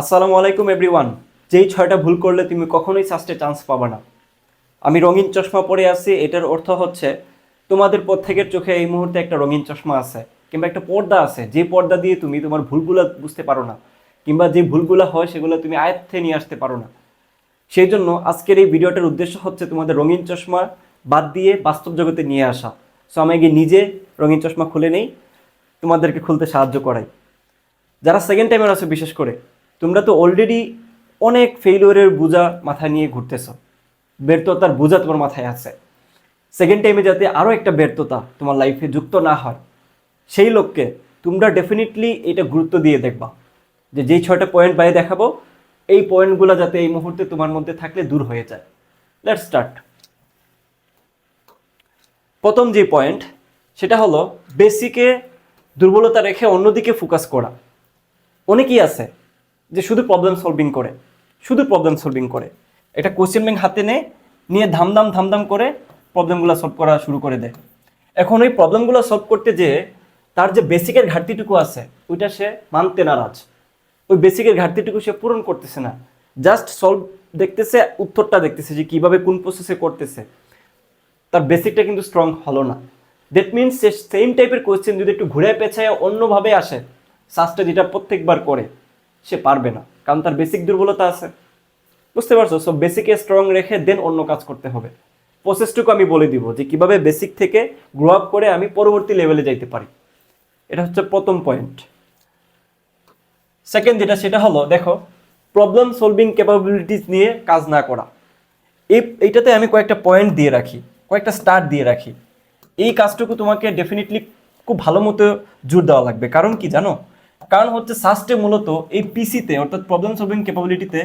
আসসালামু আলাইকুম এভরিওয়ান যেই ছয়টা ভুল করলে তুমি কখনোই সাস্টে চান্স পাবে না। আমি রঙিন চশমা পরে আছি, এটার অর্থ হচ্ছে তোমাদের প্রত্যেকের চোখে এই মুহূর্তে একটা রঙিন চশমা আছে, কিংবা একটা পর্দা আছে। যে পর্দা দিয়ে তুমি তোমার ভুলগুলো বুঝতে পারো না, কিংবা যে ভুলগুলো হয় সেগুলো তুমি আয়ত্তে নিয়ে আসতে পারো না। সেই জন্য আজকের এই ভিডিওটার উদ্দেশ্য হচ্ছে তোমাদের রঙিন চশমা বাদ দিয়ে বাস্তব জগতে নিয়ে আসা। সো আমি গিয়ে নিজে রঙিন চশমা খুলে নেই, তোমাদেরকে খুলতে সাহায্য করাই। যারা সেকেন্ড টাইমের আছে, বিশেষ করে তোমরা তো অলরেডি অনেক ফেইলিওরের বোঝা মাথায় নিয়ে ঘুরতেছ। ব্যর্থতার বোঝা তোমার মাথায় আছে। সেকেন্ড টাইমে যাতে আরও একটা ব্যর্থতা তোমার লাইফে যুক্ত না হয়, সেই লোককে তোমরা ডেফিনেটলি এটা গুরুত্ব দিয়ে দেখবা। যে যেই ছয়টা পয়েন্ট বাইরে দেখাবো, এই পয়েন্টগুলো যাতে এই মুহূর্তে তোমার মধ্যে থাকলে দূর হয়ে যায়। লেট স্টার্ট প্রথম যে পয়েন্ট সেটা হলো বেসিকে দুর্বলতা রেখে অন্যদিকে ফোকাস করা। অনেকেই আছে যে শুধু প্রবলেম সলভিং করে, শুধু প্রবলেম সলভিং করে। একটা কোশ্চেন ব্যাংক হাতে নেয়, নিয়ে ধামধাম ধামধাম করে প্রবলেমগুলো সলভ করা শুরু করে দেয়। এখন ওই প্রবলেমগুলো সলভ করতে যে তার যে বেসিকের ঘাটতিটুকু আছে, ওইটা সে মানতে নারাজ। ওই বেসিকের ঘাটতিটুকু সে পূরণ করতেছে না। জাস্ট সলভ দেখতেছে, উত্তরটা দেখতেছে যে কীভাবে কোন প্রসেসে করতেছে। তার বেসিকটা কিন্তু স্ট্রং হলো না। দ্যাট মিনস সে সেম টাইপের কোয়েশ্চেন যদি একটু ঘুরে পেছায়, অন্যভাবে আসে সাসটা যেটা প্রত্যেকবার করে। সে পারবে না, কারণ তার বেসিক দুর্বলতা আছে। বুঝতে পারছ? সো বেসিকে স্ট্রং রেখে দেন অন্য কাজ করতে হবে। প্রসেসটুকু আমি বলে দিব যে, কীভাবে বেসিক থেকে গ্রো আপ করে আমি পরবর্তী লেভেলে যাইতে পারি। এটা হচ্ছে প্রথম পয়েন্ট সেকেন্ড যেটা, সেটা হলো, দেখো প্রবলেম সলভিং ক্যাপাবিলিটিস নিয়ে কাজ না করা। এই, এইটাতে আমি কয়েকটা পয়েন্ট দিয়ে রাখি, কয়েকটা স্টার দিয়ে রাখি। এই কাজটুকু তোমাকে ডেফিনেটলি খুব ভালো মতো জোর দেওয়া লাগবে। কারণ কি জানো? কারণ হচ্ছে সাস্টে মূলত এই পিসিতে অর্থাৎ প্রবলেম সলভিং ক্যাপাবিলিটিতে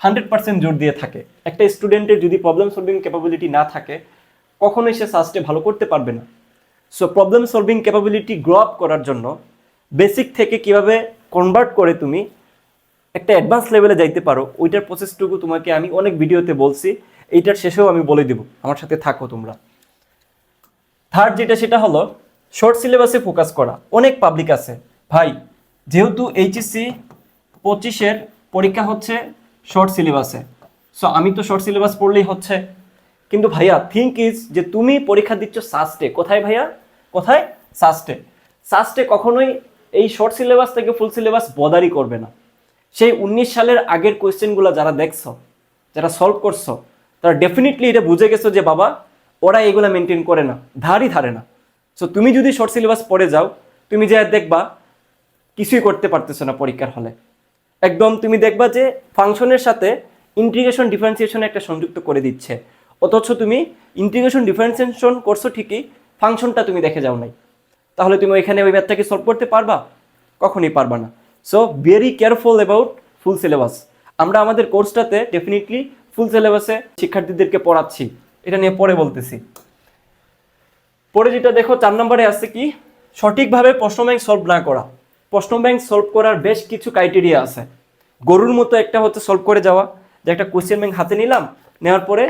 হান্ড্রেড পার্সেন্ট জোর দিয়ে থাকে। একটা স্টুডেন্টের যদি প্রবলেম সলভিং ক্যাপাবিলিটি না থাকে, কখনোই সে সাস্টে ভালো করতে পারবে না। So problem solving capability grow up করার জন্য বেসিক থেকে কীভাবে কনভার্ট করে তুমি একটা অ্যাডভান্স লেভেলে যাইতে পারো, ওইটার প্রসেসটুকু তোমাকে আমি অনেক ভিডিওতে বলছি। এইটার শেষেও আমি বলে দেবো। আমার সাথে থাকো তোমরা। থার্ড যেটা, সেটা হলো শর্ট সিলেবাসে ফোকাস করা। অনেক পাবলিক আছে। ভাই যেহেতু এইচএসসি পঁচিশের পরীক্ষা হচ্ছে শর্ট সিলেবাসে সো আমি তো শর্ট সিলেবাস পড়লেই হচ্ছে। কিন্তু ভাইয়া থিঙ্ক ইজ যে তুমি পরীক্ষা দিচ্ছ সাস্টে কোথায় ভাইয়া? কোথায়? সাস্টে সাস্টে কখনোই এই শর্ট সিলেবাস থেকে ফুল সিলেবাস বদারি করবে না। সেই উনিশ সালের আগের কোয়েশ্চেনগুলো যারা দেখছ, যারা সলভ করছ, তারা ডেফিনেটলি এটা বুঝে গেছো যে, বাবা, ওরা এগুলো মেনটেন করে না, ধারই ধারে না। সো তুমি যদি শর্ট সিলেবাস পড়ে যাও, তুমি যা দেখবা কিছুই করতে পারতেছো না পরীক্ষার হলে। একদম তুমি দেখবা যে ফাংশনের সাথে ইন্টিগ্রেশন ডিফারেন্সিয়েশন একটা সংযুক্ত করে দিচ্ছে। অথচ তুমি ইন্টিগ্রেশন ডিফারেন্সিয়েশন করছ ঠিকই, ফাংশনটা তুমি দেখে যাও নাই। তাহলে তুমি ওইখানে ওই ম্যাথটাকে সলভ করতে পারবা? কখনই পারবা না। So very careful about full syllabus আমরা আমাদের কোর্সটাতে ডেফিনেটলি ফুল সিলেবাসে শিক্ষার্থীদেরকে পড়াচ্ছি। এটা নিয়ে পরে বলতেছি। পরে যেটা দেখো, চার নম্বরে আছে কি? সঠিকভাবে প্রশ্ন ব্যাংক সলভ না করা। প্রশ্ন ব্যাংক সলভ করার বেশ কিছু ক্রাইটেরিয়া আছে। গরুর মতো একটা হচ্ছে সলভ করে যাওয়া। যে একটা কোশ্চেন ব্যাংক হাতে নিলাম, নেওয়ার পরে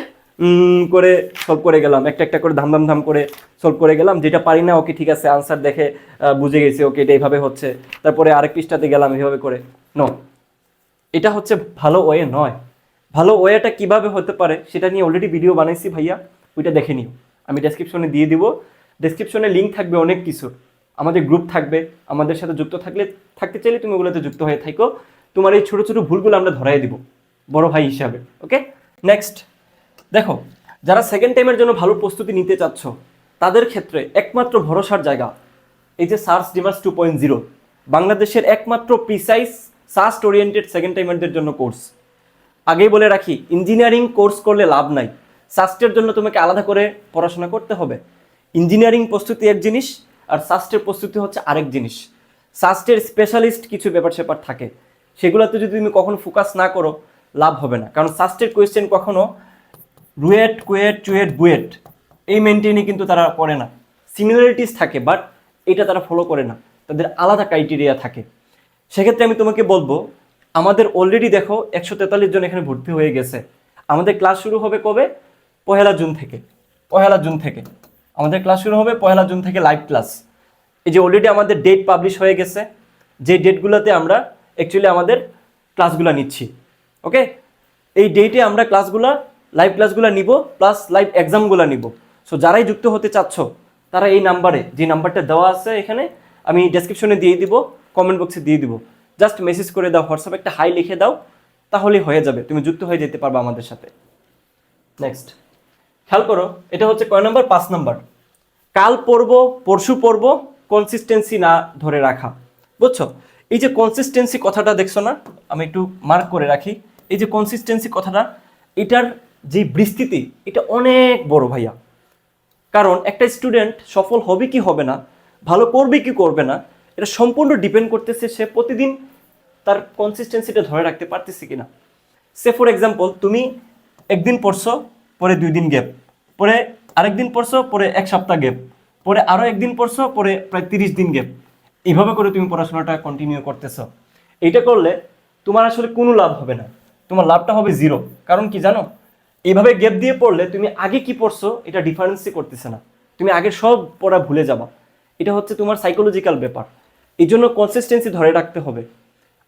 করে সলভ করে গেলাম। একটা একটা করে ধাম ধাম ধাম করে সলভ করে গেলাম। যেটা পারি না, ওকে ঠিক আছে আনসার দেখে বুঝে গেছি, ওকে এটা এইভাবে হচ্ছে। তারপরে আরেক পৃষ্ঠাতে গেলাম এইভাবে করে। ন এটা হচ্ছে ভালো ওয়ে নয়। ভালো ওয়েটা কীভাবে হতে পারে, সেটা নিয়ে অলরেডি ভিডিও বানাইছি ভাইয়া। ওইটা দেখে নিও। আমি ডেসক্রিপশনে দিয়ে দিব। ডেসক্রিপশনে লিঙ্ক থাকবে অনেক কিছু। আমাদের গ্রুপ থাকবে, আমাদের সাথে যুক্ত থাকলে, থাকতে চাইলে তুমি ওগুলোতে যুক্ত হয়ে থাকো। তোমার এই ছোটো ছোটো ভুলগুলো আমরা ধরাই দিব, বড় ভাই হিসাবে ওকে নেক্সট দেখো, যারা সেকেন্ড টাইমের জন্য ভালো প্রস্তুতি নিতে চাচ্ছ, তাদের ক্ষেত্রে একমাত্র ভরসার জায়গা, এই যে সার্চ ডিমার্স টু পয়েন্ট জিরো বাংলাদেশের একমাত্র প্রিসাইজ সাস্ট ওরিয়েন্টেড সেকেন্ড টাইমারদের জন্য কোর্স আগেই বলে রাখি ইঞ্জিনিয়ারিং কোর্স করলে লাভ নাই। সাস্টের জন্য তোমাকে আলাদা করে পড়াশোনা করতে হবে। ইঞ্জিনিয়ারিং প্রস্তুতি এক জিনিস আর সাস্টের প্রস্তুতি হচ্ছে আরেক জিনিস। সাস্টের স্পেশালিস্ট কিছু ব্যাপার স্যাপার থাকে। সেগুলোতে যদি তুমি কখনো ফোকাস না করো, লাভ হবে না। কারণ সাস্টের কোয়েশ্চেন কখনো রুয়েট, কুয়েট, চুয়েট, বুয়েট, এই মেনটেনই কিন্তু তারা করে না। সিমিলারিটিস থাকে বাট এটা তারা ফলো করে না। তাদের আলাদা ক্রাইটেরিয়া থাকে। সেক্ষেত্রে আমি তোমাকে বলব, আমাদের অলরেডি দেখো একশো তেতাল্লিশ জন এখানে ভর্তি হয়ে গেছে। আমাদের ক্লাস শুরু হবে কবে? পহেলা জুন থেকে। পহেলা জুন থেকে। আমাদের ক্লাস শুরু হবে পয়লা জুন থেকে লাইভ ক্লাস এই যে অলরেডি আমাদের ডেট পাবলিশ হয়ে গেছে, যে ডেটগুলোতে আমরা অ্যাকচুয়ালি আমাদের ক্লাসগুলো নিচ্ছি। ওকে এই ডেটে আমরা ক্লাসগুলা লাইভ ক্লাসগুলো নিব প্লাস লাইভ এক্সামগুলো নিব। সো যারাই যুক্ত হতে চাচ্ছ, তারা এই নাম্বারে যে নাম্বারটা দেওয়া আছে এখানে, আমি ডেসক্রিপশনে দিয়ে দিব কমেন্ট বক্সে দিয়ে দিব। জাস্ট মেসেজ করে দাও, হোয়াটসঅ্যাপে একটা হাই লিখে দাও, তাহলে হয়ে যাবে, তুমি যুক্ত হয়ে যেতে পারবে আমাদের সাথে। নেক্সট খেয়াল করো, এটা হচ্ছে কয় নাম্বার পাঁচ নাম্বার কাল পড়ব, পরশু পড়ব কনসিস্টেন্সি না ধরে রাখা। বুঝছ? এই যে কনসিস্টেন্সি কথাটা দেখছ না, আমি একটু মার্ক করে রাখি। এই যে কনসিস্টেন্সি কথাটা, এটার যে বিস্তৃতি, এটা অনেক বড় ভাইয়া। কারণ একটা স্টুডেন্ট সফল হবে কি হবে না, ভালো করবে কি করবে না, এটা সম্পূর্ণ ডিপেন্ড করতেছে সে প্রতিদিন তার কনসিস্টেন্সিটা ধরে রাখতে পারতেছে কিনা। সে ফর এক্সাম্পল তুমি একদিন পড়ছো, পরে দুই দিন গ্যাপ পরে আরেকদিন পড়ছো, পরে এক সপ্তাহ গ্যাপ পরে আরও একদিন পড়ছো, পরে প্রায় তিরিশ দিন গ্যাপ এইভাবে করে তুমি পড়াশোনাটা কন্টিনিউ করতেছো। এইটা করলে তোমার আসলে কোনো লাভ হবে না। তোমার লাভটা হবে জিরো কারণ কি জানো? এইভাবে গ্যাপ দিয়ে পড়লে তুমি আগে কি পড়ছো, এটা ডিফারেন্সই করতেছে না। তুমি আগে সব পড়া ভুলে যাবা। এটা হচ্ছে তোমার সাইকোলজিক্যাল ব্যাপার। এই জন্য কনসিস্টেন্সি ধরে রাখতে হবে।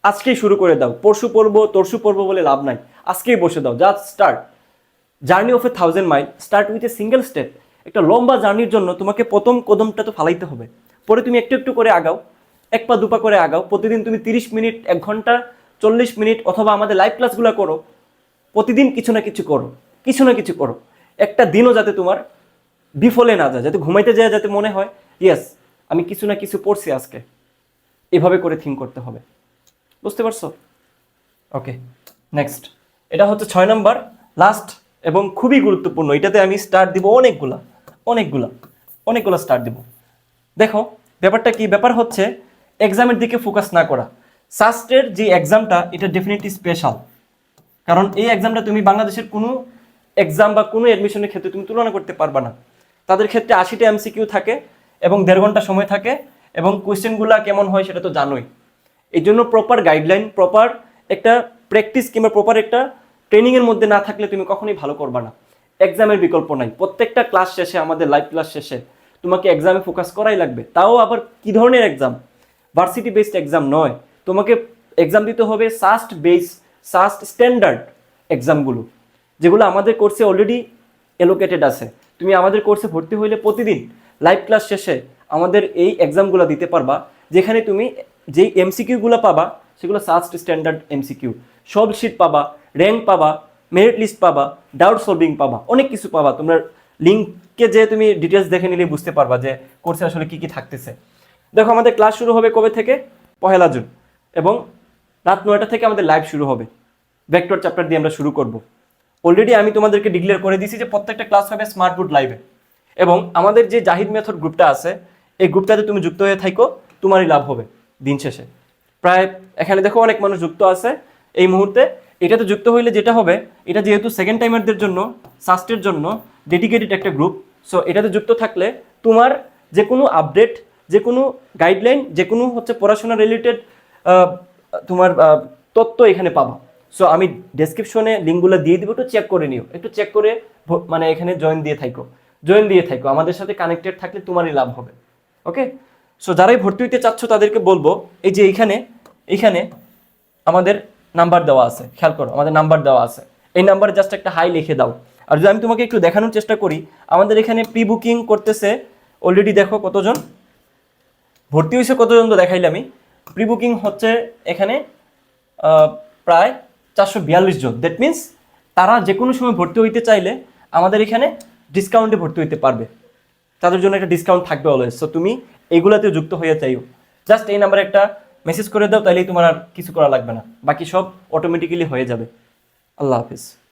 আজকেই শুরু করে দাও। পরশু পড়ব, তরশু পড়ব বলে লাভ নাই। আজকেই বসে দাও। Just start journey of a thousand mile start with a single step একটা লম্বা জার্নির জন্য তোমাকে প্রথম কদমটা তো ফালাইতে হবে। পরে তুমি একটু একটু করে আগাও, এক পা দুপা করে আগাও। প্রতিদিন তুমি তিরিশ মিনিট, এক ঘণ্টা, চল্লিশ মিনিট অথবা আমাদের লাইভ ক্লাসগুলো করো, প্রতিদিন কিছু না কিছু করো, কিছু না কিছু করো। একটা দিনও যাতে তোমার বিফলে না যায়, যাতে ঘুমাইতে যায়, যাতে মনে হয় ইয়েস আমি কিছু না কিছু পড়ছি আজকে। এভাবে করে থিঙ্ক করতে হবে। বুঝতে পারছ? ওকে নেক্সট এটা হচ্ছে ছয় নম্বর লাস্ট এবং খুবই গুরুত্বপূর্ণ, এটাতে আমি স্টার্ট দিব অনেকগুলা অনেকগুলা অনেকগুলা স্টার্ট দিব। দেখো, ব্যাপারটা কি, ব্যাপার হচ্ছে এক্সামের দিকে ফোকাস না করা। সাস্টের যে এক্সামটা এটা ডেফিনেটলি স্পেশাল কারণ এই এক্সামটা তুমি বাংলাদেশের কোনো এক্সাম বা কোনো অ্যাডমিশনের ক্ষেত্রে তুমি তুলনা করতে পারবা না। তাদের ক্ষেত্রে আশিটা এমসিকিউ থাকে এবং দেড় ঘণ্টা সময় থাকে এবং কোয়েশ্চেনগুলো কেমন হয় সেটা তো জানোই। এই জন্য প্রপার গাইডলাইন প্রপার একটা প্র্যাকটিস কিংবা প্রপার একটা ট্রেনিংয়ের মধ্যে না থাকলে তুমি কখনোই ভালো করবা না। এক্সামের বিকল্প নাই। প্রত্যেকটা ক্লাস শেষে, আমাদের লাইভ ক্লাস শেষে তোমাকে এক্সামে ফোকাস করাই লাগবে। তাও আবার কি ধরনের এক্সাম ভার্সিটি বেসড এক্সাম নয়। তোমাকে এক্সাম দিতে হবে সাস্ট বেস সাস্ট স্ট্যান্ডার্ড এক্সামগুলো যেগুলো আমাদের কোর্সে অলরেডি এলোকেটেড আছে। তুমি আমাদের কোর্সে ভর্তি হইলে প্রতিদিন লাইভ ক্লাস শেষে আমাদের এই এক্সামগুলো দিতে পারবা, যেখানে তুমি যেই এমসিকিউগুলো পাবা, সেগুলো সাস্ট স্ট্যান্ডার্ড এমসিকিউ সব শিট পাবা র্যাঙ্ক পাবা মেরিট লিস্ট পাবা ডাউট সলভিং পাবা, অনেক কিছু পাবা। তোমরা লিঙ্ককে যে তুমি ডিটেলস দেখে নিলে বুঝতে পারবা যে কোর্সে আসলে কি কি থাকতেছে। দেখো, আমাদের ক্লাস শুরু হবে কবে থেকে? পহেলা জুন। এবং রাত নয়টা থেকে আমাদের লাইভ শুরু হবে। ভেক্টর চ্যাপ্টার দিয়ে আমরা শুরু করব। অলরেডি আমি তোমাদেরকে ডিক্লেয়ার করে দিয়েছি যে প্রত্যেকটা ক্লাস হবে স্মার্ট বোর্ড লাইভে এবং আমাদের যে জাহিদ মেথড গ্রুপটা আছে, এই গ্রুপটাতে তুমি যুক্ত হয়ে থাকো তোমারই লাভ হবে দিন শেষে। প্রায়, এখানে দেখো অনেক মানুষ যুক্ত আছে এই মুহূর্তে। এটাতে যুক্ত হইলে যেটা হবে, এটা যেহেতু সেকেন্ড টাইমারদের জন্য সাস্টের জন্য ডেডিকেটেড একটা গ্রুপ সো এটাতে যুক্ত থাকলে তোমার যে কোনো আপডেট যে কোনো গাইডলাইন যে কোনো হচ্ছে পড়াশোনা রিলেটেড তোমার তত্ত্ব এখানে পাবা। সো আমি ডেসক্রিপশনে লিঙ্কগুলো দিয়ে দিব, একটু চেক করে নিও। একটু চেক করে মানে এখানে জয়েন দিয়ে থাকো জয়েন দিয়ে থাকো আমাদের সাথে কানেক্টেড থাকলে তোমারই লাভ হবে। ওকে সো যারাই ভর্তি হইতে চাচ্ছ তাদেরকে বলব, এই যে এইখানে এইখানে আমাদের নাম্বার দেওয়া আছে, খেয়াল করো, আমাদের নাম্বার দেওয়া আছে। এই নাম্বারে জাস্ট একটা হাই লিখে দাও। আর যদি আমি তোমাকে একটু দেখানোর চেষ্টা করি, আমাদের এখানে প্রি বুকিং করতেছে অলরেডি দেখো কতজন? ভর্তি হয়েছে কতজন তো দেখাইলে আমি। প্রি বুকিং হচ্ছে এখানে প্রায় চারশো বিয়াল্লিশ জন। দ্যাট মিন্স তারা যে কোনো সময় ভর্তি হইতে চাইলে আমাদের এখানে ডিসকাউন্টে ভর্তি হইতে পারবে। তাদের জন্য একটা ডিসকাউন্ট থাকবে অলওয়েজ সো তুমি এইগুলাতে যুক্ত হয়ে চাইও জাস্ট এই নাম্বারে একটা মেসেজ করে দাও তাহলেই তোমার আর কিছু করা লাগবে না। বাকি সব অটোমেটিক্যালি হয়ে যাবে। আল্লাহ হাফিজ।